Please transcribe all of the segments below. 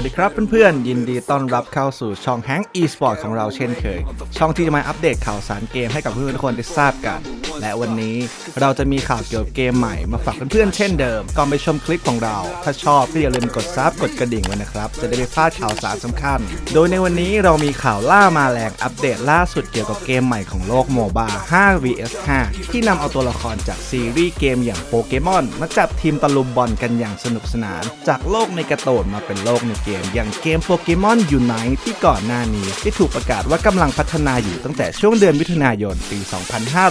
วัสดีครับเพื่อนๆ ยินดีต้อนรับเข้าสู่ช่อง Hank Esport ของเราเช่นเคย ช่องที่จะมาอัปเดตข่าวสารเกมให้กับเพื่อนๆทุกคนได้ทราบกัน และวันนี้เราจะมีข่าวเกี่ยวกับเกมใหม่มาฝากเพื่อนๆเช่นเดิม ก่อนไปชมคลิปของเรา ถ้าชอบก็อย่าลืมกดซับกดกระดิ่งไว้นะครับ จะได้ไม่พลาดข่าวสารสำคัญ โดยในวันนี้เรามีข่าวล่ามาแรงอัปเดตล่าสุดเกี่ยวกับเกมใหม่ของโลกโมบา5 vs 5ที่นำเอาตัวละครจากซีรีส์เกมอย่างโปเกมอนมาจับทีมตะลุมบอลกันอย่างสนุกสนาน จากโลกในการ์ตูนมาเป็นโลกในเกมอย่างเกมโปเกมอนยูไนที่ก่อนหน้านี้ ที่ถูกประกาศว่ากำลังพัฒนาอยู่ตั้งแต่ช่วงเดือนมิถุนายนปี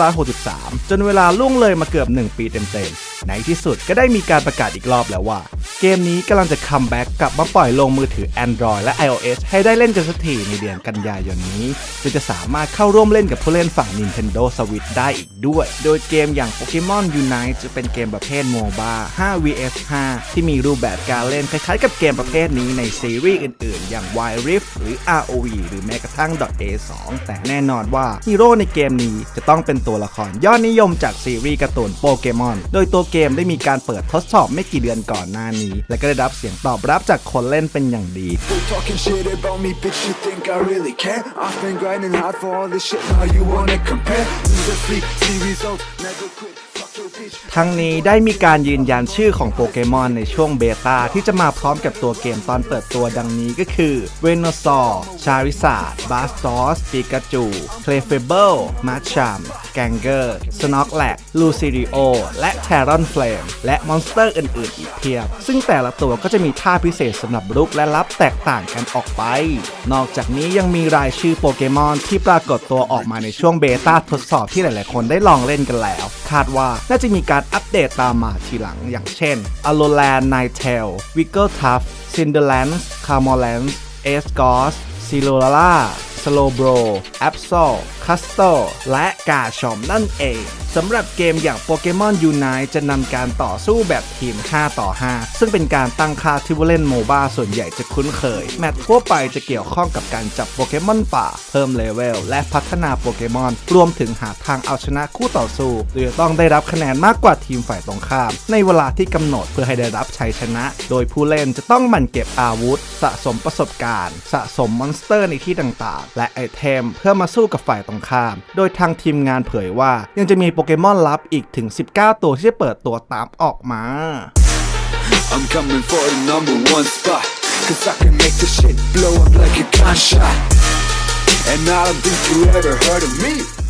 2563 จนเวลาล่วงเลยมาเกือบ 1 ปีเต็มๆในที่สุดก็ได้มีการประกาศอีกรอบแล้วว่า เกมนี้กำลังจะคัมแบ็กกลับมาปล่อยลงมือถือ Android และ iOS ให้ได้เล่นกันสักทีในเดือนกันยายนนี้โดยจะสามารถเข้าร่วมเล่นกับผู้เล่นฝั่ง Nintendo Switch ได้อีกด้วย โดยเกมอย่าง Pokemon Unite จะเป็นเกมประเภท MOBA 5 vs 5 ที่มีรูปแบบการเล่นคล้ายๆ กับเกมประเภทนี้ในซีรีส์อื่นๆ อย่าง Wild Rift หรือ ROV หรือแม้กระทั่ง .A2 แต่แน่นอนว่าฮีโร่ในเกมนี้จะต้องเป็นตัวละครยอดนิยมจากซีรีส์การ์ตูนโปเกมอนโดยตัวเกมได้มีการเปิดทดสอบไม่กี่เดือนก่อนหน้านี้ และก็ได้รับเสียงตอบรับจากคนเล่นเป็นอย่างดี ทั้งนี้ได้มีการยืนยันชื่อของโปเกมอนในช่วงเบต้าที่จะมาพร้อมกับตัวเกมตอนเปิดตัวดังนี้ก็คือเวโนซอร์ชาริซาดบาสตอสปิกาจูเคลเฟเบิลมาชัมแกงเกอร์สน็อกแลกลูซิริโอและแทรอนเฟลมและมอนสเตอร์อื่นๆ อีกเพียบ ซึ่งแต่ละตัวก็จะมีท่าพิเศษสำหรับรุกและรับแตกต่างกันออกไป นอกจากนี้ยังมีรายชื่อโปเกมอนที่ปรากฏตัวออกมาในช่วงเบต้าทดสอบที่หลายๆ คนได้ลองเล่นกันแล้ว คาดว่าน่าจะมีการอัปเดตตามมาทีหลังอย่างเช่น a l o l a n d Nightell, w i g g l e t u f f Cinderlance c a r m o l a n c e a c e g o s c i l o l a Slowbro a b s o l c u s t o และกาชอมนั่นเองสำหรับเกมอย่างโปเกมอนยูไนจะนำการต่อสู้แบบทีม 5 ต่อ 5 ซึ่งเป็นการตั้งค่าที่ผู้เล่นโมบ้าส่วนใหญ่จะคุ้นเคย แมตช์ทั่วไปจะเกี่ยวข้องกับการจับโปเกมอนป่า เพิ่มเลเวล และพัฒนาโปเกมอน รวมถึงหาทางเอาชนะคู่ต่อสู้โดยต้องได้รับคะแนนมากกว่าทีมฝ่ายตรงข้าม ในเวลาที่กำหนดเพื่อให้ได้รับชัยชนะ โดยผู้เล่นจะต้องหมั่นเก็บอาวุธ สะสมประสบการณ์ สะสมมอนสเตอร์ในที่ต่างๆ และไอเทมเพื่อมาสู้กับฝ่ายตรงงข้าม โดยทางทีมงานเผยว่า ยังจะมีโปเกมอนลับอีกถึง 19 ตัวที่จะเปิดตัวตามออกมา I'm coming for the number one spot. Cause I can make this shit blow up like a gunshot. And I don't think you ever heard of me.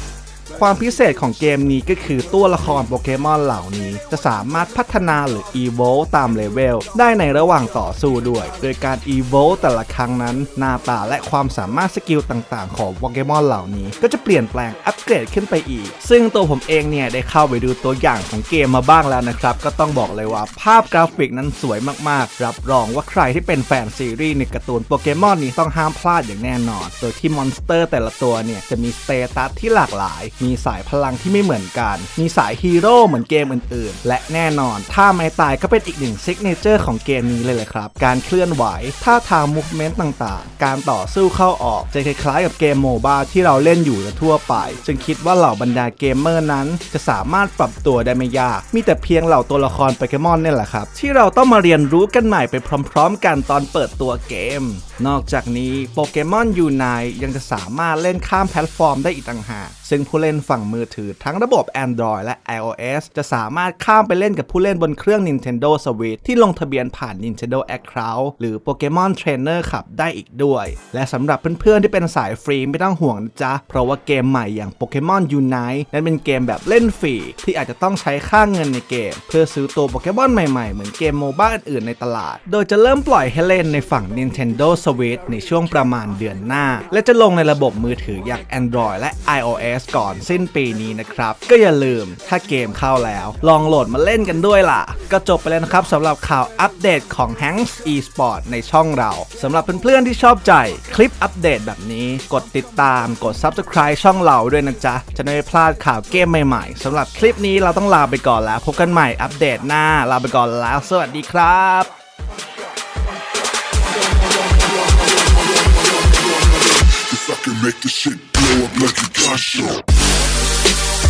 ความพิเศษของเกมนี้ก็คือตัวละครโปเกมอนเหล่านี้ จะสามารถพัฒนาหรือ Evolve ตามเลเวลได้ในระหว่างต่อสู้ด้วย โดยการ Evolve แต่ละครั้งนั้น หน้าตาและความสามารถสกิลต่างๆ ของโปเกมอนเหล่านี้ ก็จะเปลี่ยนแปลงอัปเกรดขึ้นไปอีก ซึ่งตัวผมเองเนี่ยได้เข้าไปดูตัวอย่างของเกมมาบ้างแล้วนะครับ ก็ต้องบอกเลยว่าภาพกราฟิกนั้นสวยมากๆ รับรองว่าใครที่เป็นแฟนซีรีส์ในการ์ตูนโปเกมอนนี้ต้องห้ามพลาดอย่างแน่นอน โดยที่มอนสเตอร์แต่ละตัวเนี่ยจะมีสเตตัสที่หลากหลายมีสายพลังที่ไม่เหมือนกัน มีสายฮีโร่เหมือนเกมอื่นๆ และแน่นอนท่าไม้ตายก็เป็นอีกหนึ่งซิกเนเจอร์ของเกมนี้เลยแหละครับ การเคลื่อนไหวท่าทางมูฟเมนต์ต่างๆ การต่อสู้เข้าออกจะคล้ายๆกับเกมโมบ้าที่เราเล่นอยู่ทั่วไป จึงคิดว่าเหล่าบรรดาเกมเมอร์นั้น จะสามารถปรับตัวได้ไม่ยาก มีแต่เพียงเหล่าตัวละครโปเกมอนเนี่ยแหละครับ ที่เราต้องมาเรียนรู้กันใหม่ไปพร้อม ๆ กันตอนเปิดตัวเกม นอกจากนี้โปเกมอนยูไนยังจะสามารถเล่นข้ามแพลตฟอร์มได้อีกต่างหากซึ่งผู้เล่น่นฝั่งมือถือทั้งระบบ Android และ iOS จะสามารถข้ามไปเล่นกับผู้เล่นบนเครื่อง Nintendo Switch ที่ลงทะเบียนผ่าน Nintendo Account หรือ Pokemon Trainer ขับได้อีกด้วย และสำหรับเพื่อนๆ ที่เป็นสายฟรีไม่ต้องห่วงนะจ๊ะ เพราะว่าเกมใหม่อย่าง Pokemon Unite นั้นเป็นเกมแบบเล่นฟรีที่อาจจะต้องใช้ค่าเงินในเกม เพื่อซื้อตัวโปเกมอนใหม่ๆ เหมือนเกมโมบ้าอื่นๆในตลาด โดยจะเริ่มปล่อยให้เล่นในฝั่ง Nintendo Switch ในช่วงประมาณเดือนหน้า และจะลงในระบบมือถืออย่าง Android และ iOS ก่อนสิ้นปีนี้นะครับ ก็อย่าลืมถ้าเกมเข้าแล้ว ลองโหลดมาเล่นกันด้วยล่ะ ก็จบไปแล้วนะครับสำหรับข่าวอัปเดตของ Hanks Esport ในช่องเราสำหรับเพื่อนๆที่ชอบใจคลิปอัปเดตแบบนี้กดติดตามกด Subscribe ช่องเราด้วยนะจ๊ะ จะไม่พลาดข่าวเกมใหม่ๆสำหรับคลิปนี้เราต้องลาไปก่อนแล้ว พบกันใหม่อัปเดตหน้าลาไปก่อนแล้ว สวัสดีครับ I can make this shit blow up like a gunshot. Bye.